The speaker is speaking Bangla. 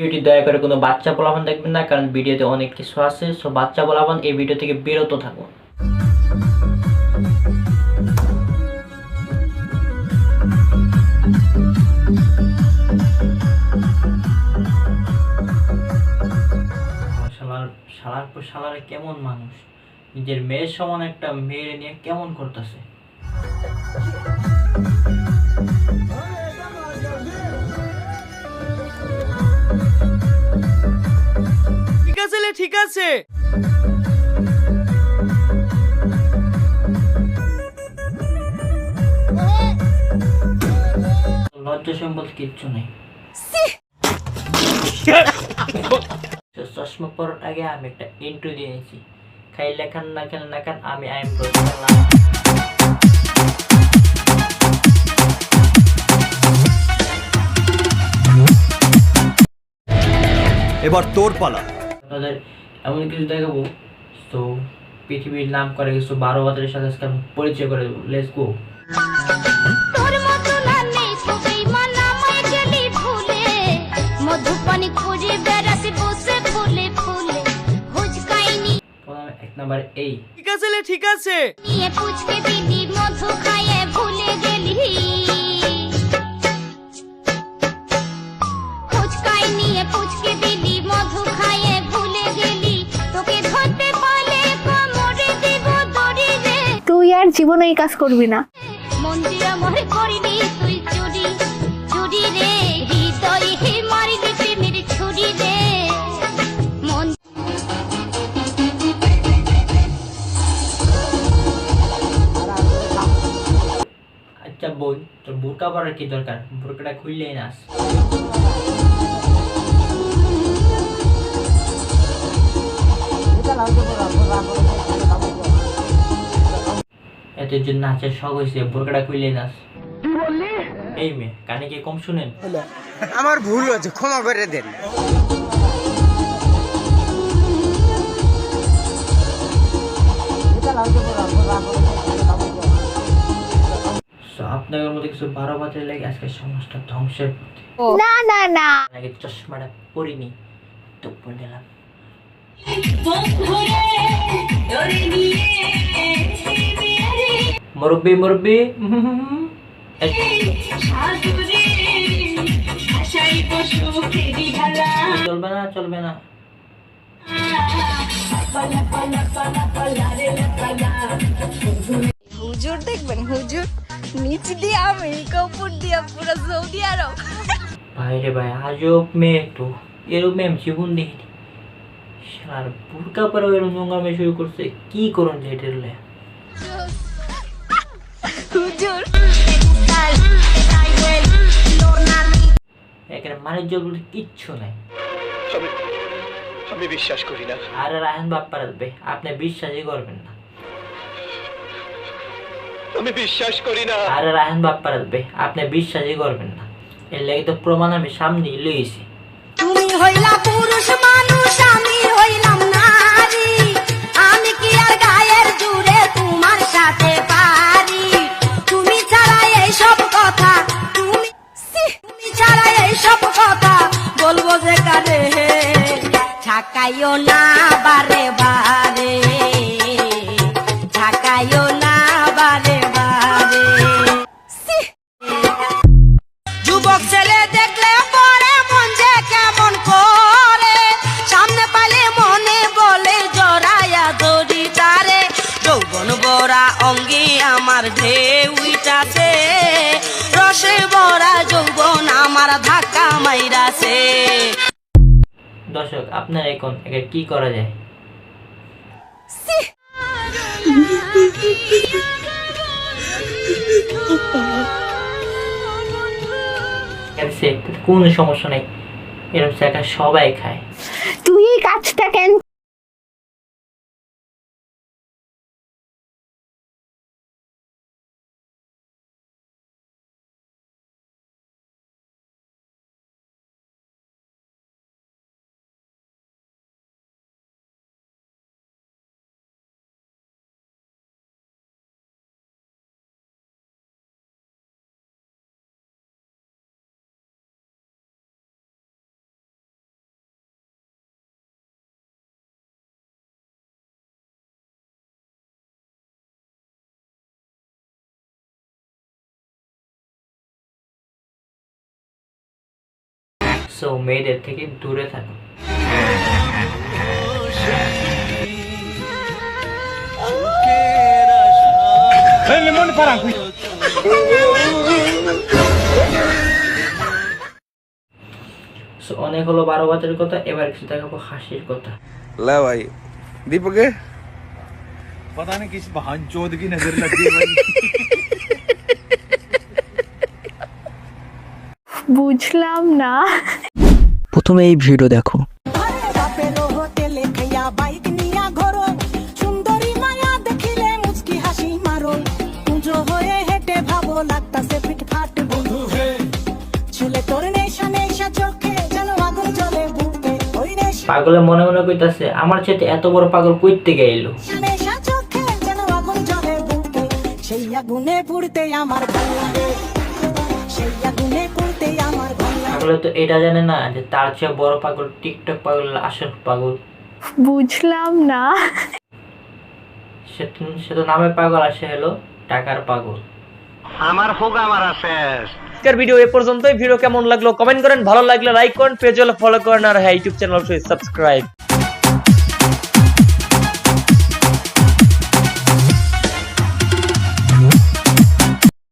ভিডিওটি দয়া করে কোনো বাচ্চা বলাবান দেখবেন না, কারণ ভিডিওতে অনেক কিছু আছে। সো বাচ্চা বলাবান এই ভিডিও থেকে বিরত থাকুন। শালার পর শালারে কেমন মানুষ? নিজের মেয়ের সমান একটা মেয়ে নিয়ে কেমন করতেছে? ঠিক আছে। লজ্জা সম্বল কিচ্ছু নেই। চশমা পরার আগে আমি একটা ইন্ট্রো দিয়ে নিয়েছি খাই লেখান না খেলে না খান আমি আই এম এবার তোর পালা। আপনাদের এমন কিছু দেখাবো। তো পৃথিবীর নাম করে কিছু বারো বাজারের সাথে আজকে আমি পরিচয় করে দেবো। লেটস গো মানা এক নাম্বার এই। ঠিক আছে ঠিক আছে। নিয়ে পুচকে দিদি মধু খাইয়ে ভুলে গেলি। জীবনে এই কাজ করবি না। আচ্ছা বোন তোর বোরকা পরার কি দরকার? বোরকাটা খুললেই নাস এত জন্য নাচের শখ হয়েছে বোরকাটা খুললেই নাস এই মেয়ে কানে কি কম শুনেন? আমার ভুল হয়েছে ক্ষমা করে দেন। আপনাদের মধ্যে কিছু বারো বাজার লাগে আজকে সমাজটা ধ্বংসের পথে। না না না। আগে চশমাটা পরিনি তো পরে দিলাম মুরব্বি মুরব্বি। চলবে না চলবে না। হুজুর দেখবেন হুজুর নিচ দিয়ে আমেরিকা উপর দিয়ে পুরো সৌদি আরব। ভাইরে ভাই আজব মেয়ে তো। এরকম মেয়ে আমি জীবন দেখিনি। আর বুরকা পরে এরকম নোংরামে শুরু করছে। কি করুন যে এটা লে? হুজুর। এখানে কিচ্ছু নাই। আমি বিশ্বাস করি না। আরে রায়ন বাপ্পা রাখবে আপনি বিশ্বাসই করবেন না। আমি বিশ্বাস করি না। আরে রায়ন বাপ্পা রাখবে আপনি বিশ্বাসই করবেন না। এর লাগে তো প্রমাণ আমি সামনে লইছি। তুমি হইলা পুরুষ মানুষ যে কারে না বারে বারে। ঝাকাইও না বারে বারে। যুবক ছেলে দেখলে পরে মন যে কেমন করে। সামনে পালে মনে বলে জড়াইয়া দড়ি তারে। যৌবন বরা অঙ্গে আমার ঢেউইটাছে রসে বরা যৌবন আমার ধাক্কা মাইরাছে দর্শক, আপনার এখন একে কি করা যায়? কোন সমস্যা নেই। এরকম সবাই খায়। তুই কাজটা কেন সো মেয়েদের থেকে দূরে থাকো So, অনেক হলো বারো বাজারের কথা এবার কিছু দেখাবো হাসির কথা ला भाई दीपक पता नहीं किस बहन चौध की नजर लग गई भाई বুঝলাম না প্রথমে এই ভিডিও দেখো। পাগলে মনে মনে কইতাছে আমার চেয়ে এত বড় পাগল কইতে বুকে সেই আগুনে পুড়তে আমার ভালো লাগে। সেই আগুনে পাগলে তো এটা জানে না যে তার চেয়ে বড় পাগল টিকটক পাগল আসল পাগল? বুঝলাম না। সে তো- সে তো নামে পাগল আসে হলো টাকার পাগল। আজকের ভিডিও এ পর্যন্তই। ভিডিও কেমন লাগল? কমেন্ট করেন। ভালো লাগলে লাইক করেন। পেজ হলে ফলো করেন। আর হ্যাঁ ইউটিউব চ্যানেল অবশ্যই সাবস্ক্রাইব